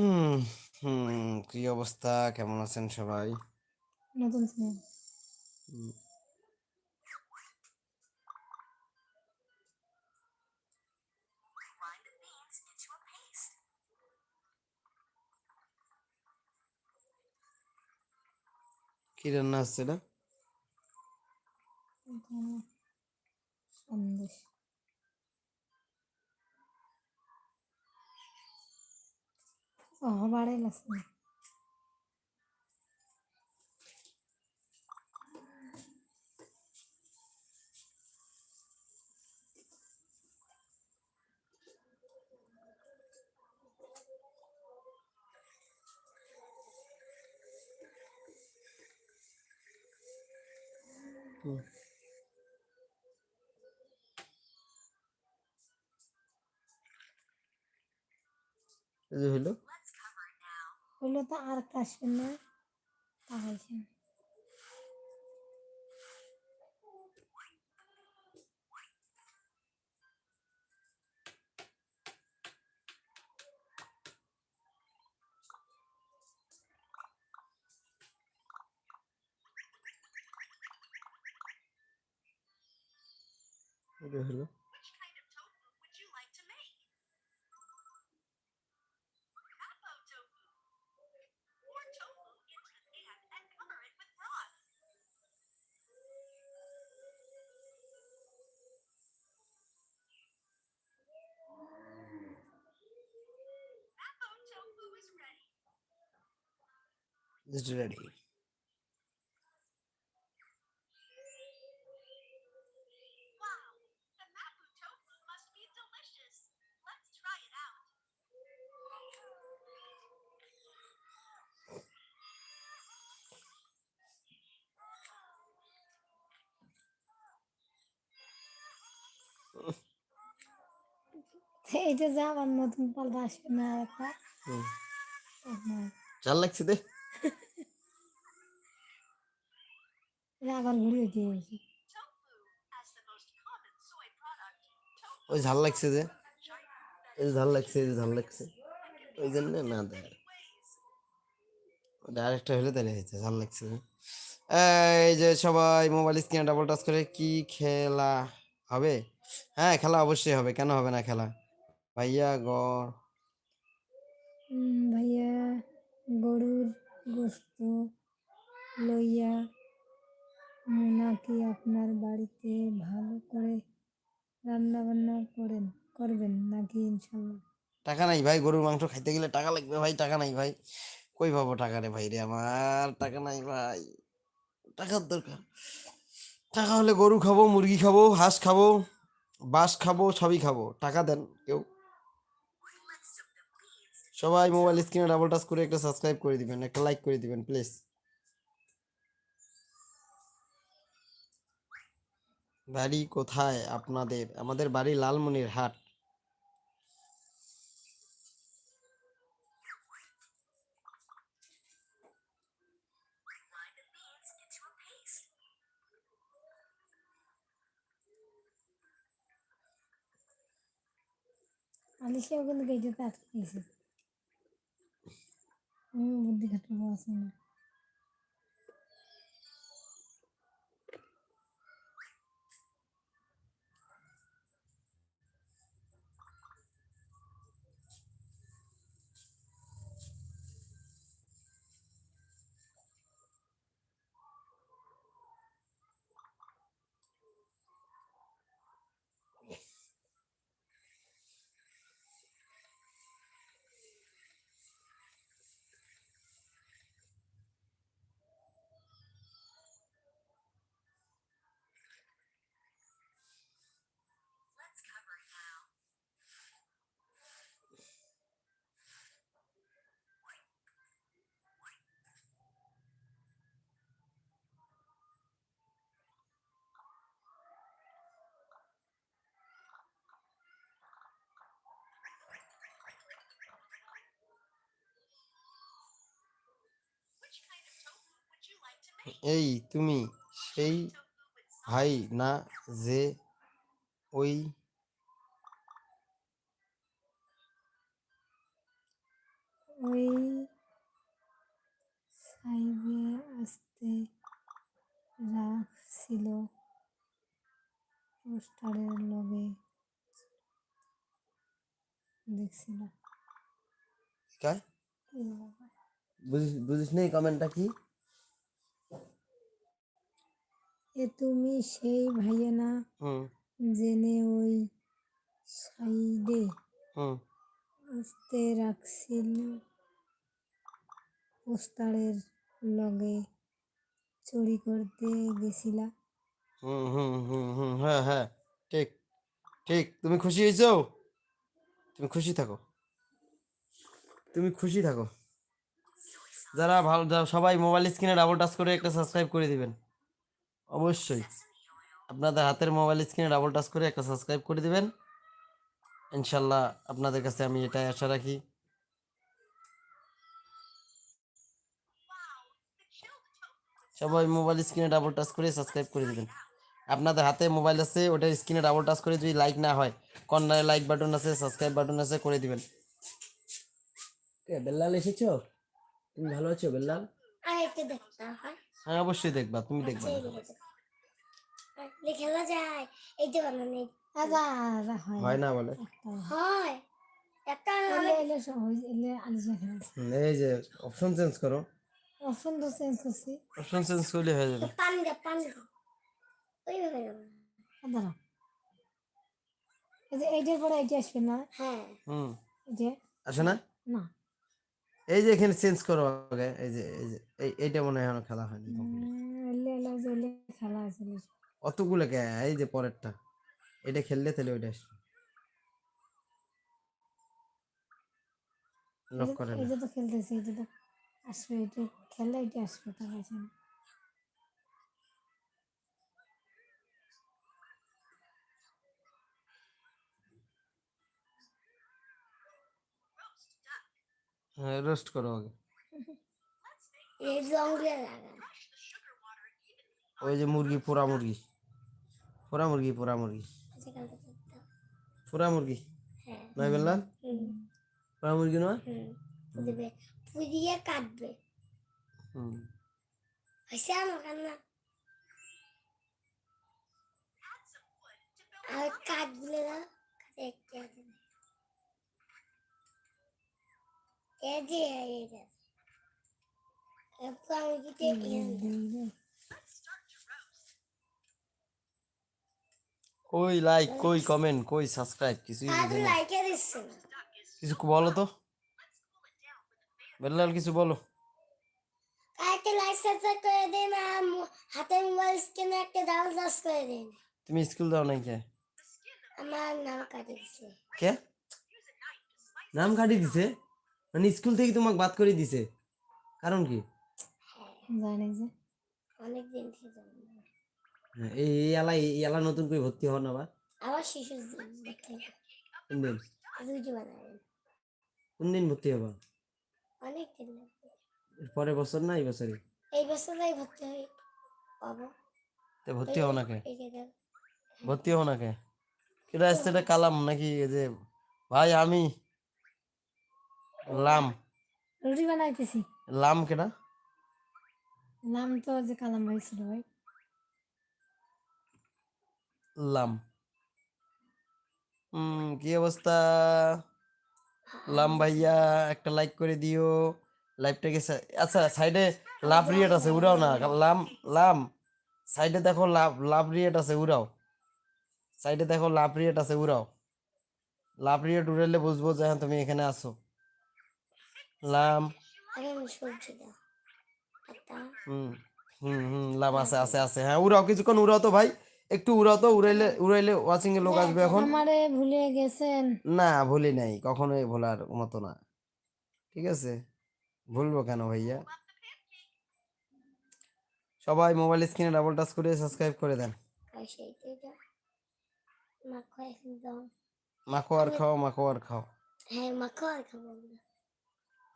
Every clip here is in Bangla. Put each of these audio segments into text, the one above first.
হুম হুম কি অবস্থা? কেমন আছেন সবাই? নতুন কি রান্না হচ্ছে এটা সন্দেশ। বাড়াই লাগছে না হুম। এই যে হইল হইল তো আর একটা আসবে না তাকাইছে এটা try it out. এইটা যা আবার নতুন পাল্টা আসবে না আর একটা হুম। তখন চাল লাগছে দে এটা আবার ঘুরে দিয়ে গেছে Tofu, as the most common soy product, tofu ওই ঝাল লাগছে যে। এই ঝাল লাগছে এই ঝাল লাগছে। ওই জন্য না দেয়। আরেকটা হলে তাহলে হয়েছে ঝাল লাগছে এই যে সবাই মোবাইল স্ক্রিনে ডাবল টাচ করে কি খেলা হবে? হ্যাঁ খেলা অবশ্যই হবে। কেন হবে না খেলা? ভাইয়া গড়। ভাইয়া গরুর গোস্ত লইয়া। নাকি আপনার বাড়িতে ভালো করে রান্না বান্না করেন, করবেন নাকি ইনশাল্লাহ? টাকা নাই ভাই, গরুর মাংস খাইতে গেলে টাকা লাগবে ভাই, টাকা নাই ভাই। কই পাবো টাকা রে ভাই রে আমার? টাকা নাই ভাই, টাকার দরকার। টাকা হলে গরু খাব, মুরগি খাব, হাঁস খাব বাস খাব, সবই খাব। টাকা দেন কেউ। সবাই মোবাইল স্ক্রিনে ডাবল টাচ করে একটা সাবস্ক্রাইব করে দিবেন, একটা লাইক করে দিবেন প্লিজ বাড়ি কোথায় আপনাদের? আমাদের বাড়ি লালমনির হাট আলিশাও কিন্তু গেইটাতে আটকে গেছে। বুদ্ধি খাটাবো আছে না। এই তুমি সেই ভাই না যে ওই ওই সাইবে আসতে রাখছিল পোস্টারের লগে। দেখছিল। কার বুঝিস বুঝিস নেই কমেন্টটা কি? এ তুমি সেই ভাইয়া না জেনে ওই সাইডে আসতে রাখছিল। পোস্টারের লগে চুরি করতে গেছিলা। হুম হুম হুম হুম হ্যাঁ হ্যাঁ ঠিক ঠিক তুমি খুশি হয়েছো? তুমি খুশি থাকো। তুমি খুশি থাকো। যারা ভালো সবাই মোবাইল স্ক্রিনে ডাবল টাচ করে একটা সাবস্ক্রাইব করে দিবেন। অবশ্যই। আপনাদের হাতের মোবাইল স্ক্রিনে ডাবল টাচ করে একটা সাবস্ক্রাইব করে দিবেন। ইনশাল্লাহ আপনাদের কাছে আমি এটাই আশা রাখি। সবাই মোবাইল স্ক্রিনে ডাবল টাচ করে সাবস্ক্রাইব করে দিবেন। আপনাদের হাতে মোবাইল আছে ওটার স্ক্রিনে ডাবল টাচ করে যদি লাইক না হয় কর্নারে লাইক বাটন আছে সাবস্ক্রাইব বাটন আছে করে দিবেন। কে বেল্লাল এসেছ? তুমি ভালো আছো বেল্লাল? আর একটু দেখতে হয় হ্যাঁ অবশ্যই দেখবা তুমি দেখবা। না। আর খেলা যায়। এই যে বানানো। হয়। হয় না বলে? হয়। একটা এলে এলে সহজ এলে আলোচনা খেলা। এই যে অপশন চেঞ্জ করো। অপশন তো চেঞ্জ করছি। অপশন চেঞ্জ করলে হয়ে যাবে। পানি দে পানি দে। ওইভাবে দাঁড়াও। এই যে এইটার পরে এইটা আসবে না? হ্যাঁ। হুম। এই যে? আসে না? না। এই যে এখানে চেঞ্জ করো আগে এই যে এই যে। এই এইটা মনে হয় এখনও খেলা হয়নি খেলা আছে অতগুলো কে? এই যে পরেরটা। এটা খেললে তাহলে ওইটা আসবে। লক করে না। তো খেলতেছে এইটা তো আসবে এটা খেললে এটা আসবে তার কাছে হ্যাঁ রোস্ট করো আগে। এই জঙ্গলে লাগান ওই যে মুরগি পোড়া মুরগি পোড়া মুরগি পোড়া মুরগি আজকাল তো করতে হয়। পোড়া মুরগি হ্যাঁ নয় বেল্লাল হুম পোড়া মুরগি নয় হুম দেবে পুড়িয়ে কাটবে হুম হয়েছে আমার কান্না আর কাঠগুলো দাও কাঠে একটু আছে এই যে এই যে এরপর আমি দিতে কই লাইক কই কমেন্ট কই সাবস্ক্রাইব না। কিছু বলো তো? বেল্লাল কিছু বলো। একটা লাইক সাবস্ক্রাইব করে দিন আর হাতের মোবাইল স্ক্রিনে একটা ডাবল টাচ করে দিন। তুমি স্কুল দাও নাই কে? আমার নাম কাটে দিচ্ছে কে? নাম কাটি দিছে? মানে স্কুল থেকে তোমাকে বাদ করে দিছে। কারণ কি? জানি যে। অনেক দিন থেকে জানি হ্যাঁ, এই এলা এই এলা নতুন করে ভর্তি হন আবার আবার শিশু কোন দিন কোন দিন ভর্তি হবা? অনেক দিন পরের বছর না এই বছরে এই বছরটাই ভর্তি হয়ে পাবো। তো ভর্তি হও না কে? এই যে দেখ, ভর্তি হও না কে? কেটা আসছে এটা কালাম নাকি? যে ভাই আমি লাম। রুটি বানাইতেছি। লাম কেটা নাম তো যে কালাম ভাই ছিল ভাই লাম কি অবস্থা? লাম ভাইয়া একটা লাইক করে দিও। লাইভটাকে আচ্ছা সাইডে লাভ রিয়েট আছে উড়াও না। লাম লাম সাইডে দেখো লাভ লাভ রিয়েট আছে উড়াও। সাইডে দেখো লাভ রিয়েট আছে উড়াও। লাভ রিয়েট উড়াইলে বুঝব যে হ্যাঁ তুমি এখানে আসো লাম আগে আমি সবজি দাও একটা হুম হুম হুম লাভ আছে আছে। আছে হ্যাঁ উড়াও কিছুক্ষণ উড়াও তো ভাই। একটু উড়াও তো উড়াইলে উড়াইলে ওয়াচিং এ লোক আসবে এখন। আমারে ভুলে গেছেন। না ভুলি নাই কখনোই ভোলার মতো না। ঠিক আছে? ভুলবো কেন ভাইয়া? সবাই মোবাইল স্ক্রিনে ডাবল টাচ করে সাবস্ক্রাইব করে দেন। মাখো আর খাও মাখো আর খাও। হ্যাঁ মাখো আর খাব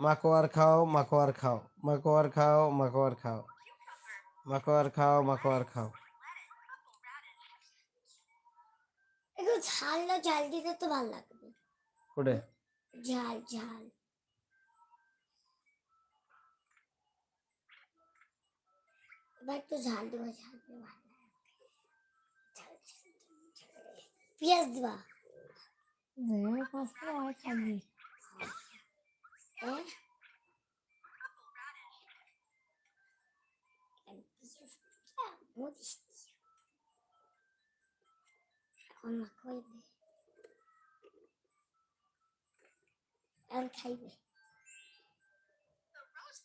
মাকোয়ার খাও মাকোয়ার খাও মাকোয়ার খাও মাকোয়ার খাও মাকোয়ার খাও মাকোয়ার খাও একটু ঝাল না ঝাল দিতে তো ভালো লাগবে কোটে ঝাল ঝাল এবার একটু ঝাল দেবো ঝাল দেবো ভালো লাগবে পেঁয়াজ দিবা না পাঁচটা আর খাবি হ্যাঁ Purple radish. আর পেঁয়াজ দিবা মরিচ দিবা এখন না খাইবে এখন খাইবে The roast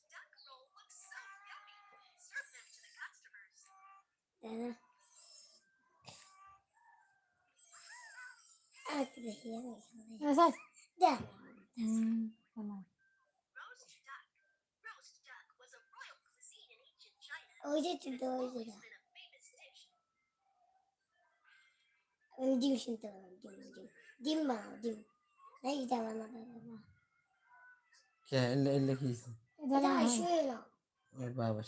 ওই যে চিন্তা ওই যে. আমি ডিম শুনতে পারলাম ডিম ডিম ডিম বানাও ডিম না এটা বানাবে বাবা কে এলে এলে কি হইছে? এটা এটা না। শুয়ে নাও ওর বাবা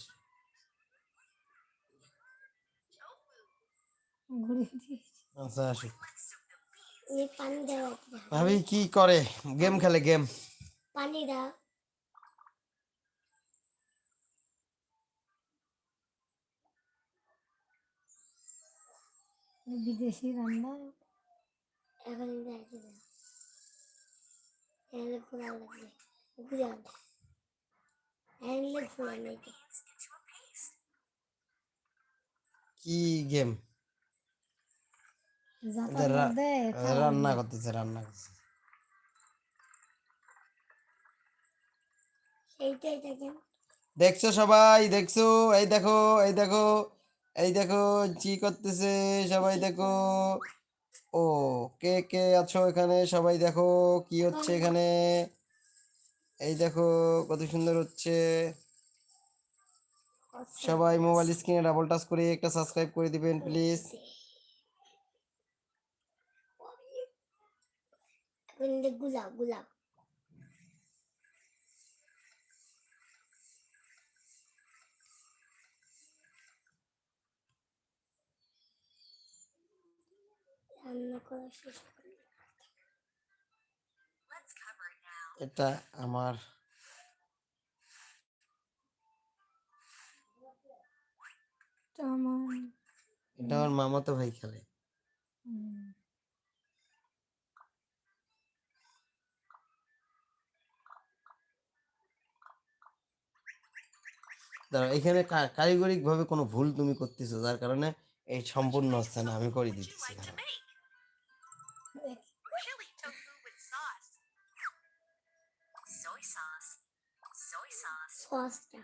Tofu. ঘুরে দিয়েছি আচ্ছা আসো এই পানি দাও একটা। ভাবি কি করে গেম খেলে গেম পানি দাও বিদেশি রান্না? এখন দেখে দাও এলে খোলা লাগবে ঘুরে এলে খোলা paste. কি গেম রান্না করতেছে রান্না করতেছে। দেখছ সবাই? দেখছ? এই দেখো এই দেখো। এই দেখো, কি করতেছে? সবাই দেখো। ও, কে কে আছো এখানে? সবাই দেখো, কি হচ্ছে এখানে? এই দেখো, কত সুন্দর হচ্ছে। সবাই মোবাইল স্ক্রিনে ডাবল টাচ করে একটা সাবস্ক্রাইব করে দিবেন প্লিজ গুলাব গুলাব এটা আমার এটা আমার মামাতো ভাই খেলে। এখানে কারিগরিক ভাবে কোনো ভুল তুমি করতেছো, যার কারণে এই সম্পূর্ণ হচ্ছে না আমি করে Would Chili tofu with sauce. Soy sauce. Soy sauce. সসটা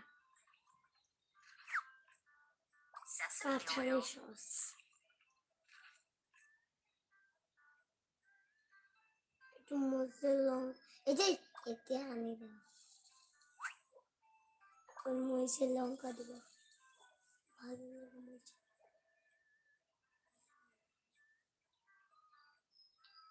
Sesame কাঁঠালি oil. সস একটু মরিচের লং এটাই এতে আনি দাও ওই মরিচের লঙ্কা দেবো ভালো লাগে মরিচ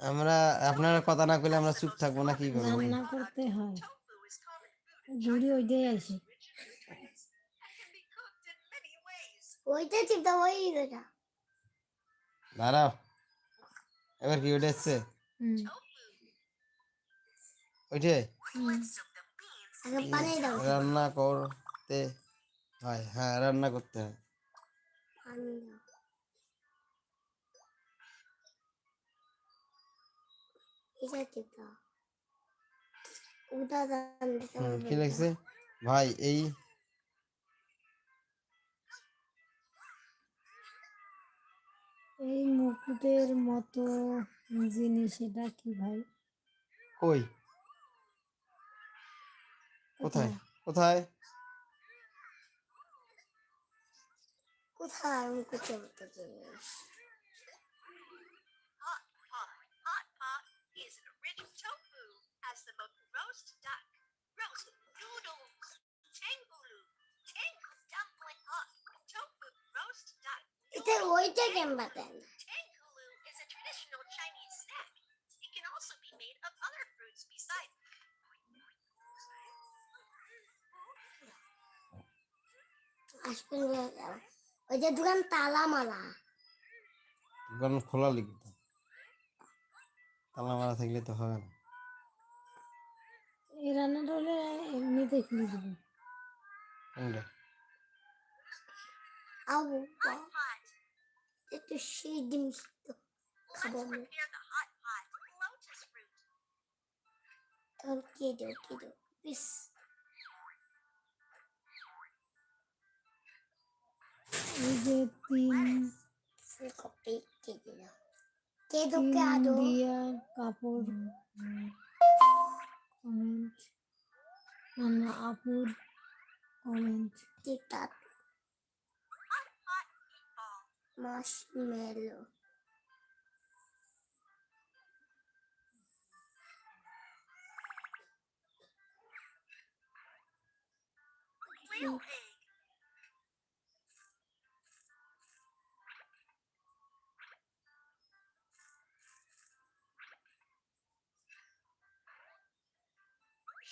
আমরা আপনারা কথা না কইলে আমরা চুপ থাকব না কি করব রান্না করতে হয়। ঘুরি ওইটাই আছে. ওইটা চিন্তা ওই এটা দাঁড়াও। এবার কি ওইটা এসছে? হুম। ওইটে রান্না করতে হয়। হ্যাঁ রান্না করতে হয়। এটা কি লাগছে ভাই এই এই মুকুটের মতো জিনিস এটা কি ভাই কই কোথায় কোথায় কোথায় আমি করতে মতো জিনিস roast duck, roast noodles, tangulu, tangle dumpling hot, tofu ওইটা কেন Baten Tangkulu is a traditional Chinese snack. It can also be made of other fruits besides. আসবেন বলে দাও। ওই যে দোকান তালা মালা দোকান খোলা লিখি তো তালা মারা থাকলে তো হবে না এই রান্নাটা হলে এমনিতে খুলে দেবে কোনটা আবু Hot pot. একটু সেই জিনিস তো খাব Let's না prepare the hot pot. Lotus fruit. তখন কে দেও কে comment on the upward comment. TikTok. Marshmallow. Real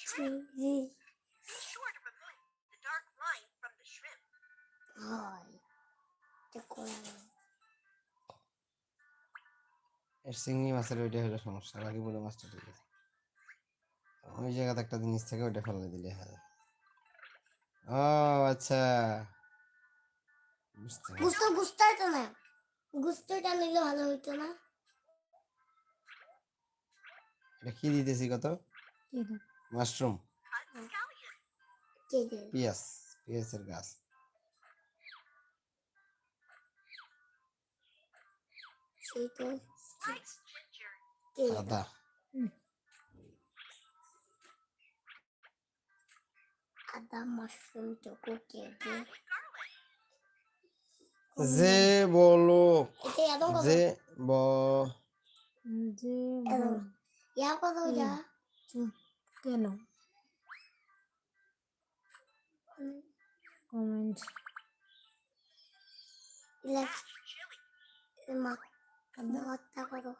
Be sure to remove the dark rind from the shrimp. এর চিংড়ি মাছের ওইটা হলো সমস্যা বাকি পুরো মাছটা ঠিক আছে। ওই জায়গাতে একটা জিনিস থেকে ওইটা ফেলে দিলে হয়। ও আচ্ছা। গুস্ত গুস্ত তো না। গুস্তটা নিলে ভালো হইতো না। এটা কি দিতেছি কত. কে mushroom. Yes, yes, gas. Ada. Ada mushroom çok kedi. Zeboluk. Zebo. Zebo. Ya kadar ya. They And garlic. যে বলো এটা এত কত যে ব যে এত ইয়া কত যা চুপ কেন কমেন্ট ইলাচ Mashed chili. মা হত্যা করো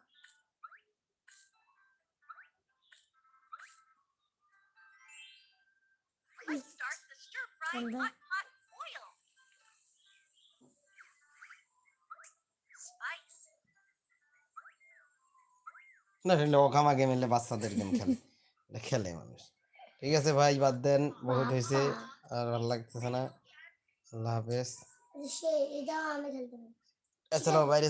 Let's start the stir fry Hold on. hot pot oil. Spice. না এটা ওখামা গেম এলে বাচ্চাদের গেম খেলে এটা খেলে মানুষ। ঠিক আছে ভাই বাদ দেন বহুত হয়েছে আর ভালো লাগতেছে না। আল্লাহ হাফেজ। আচ্ছা বাইরে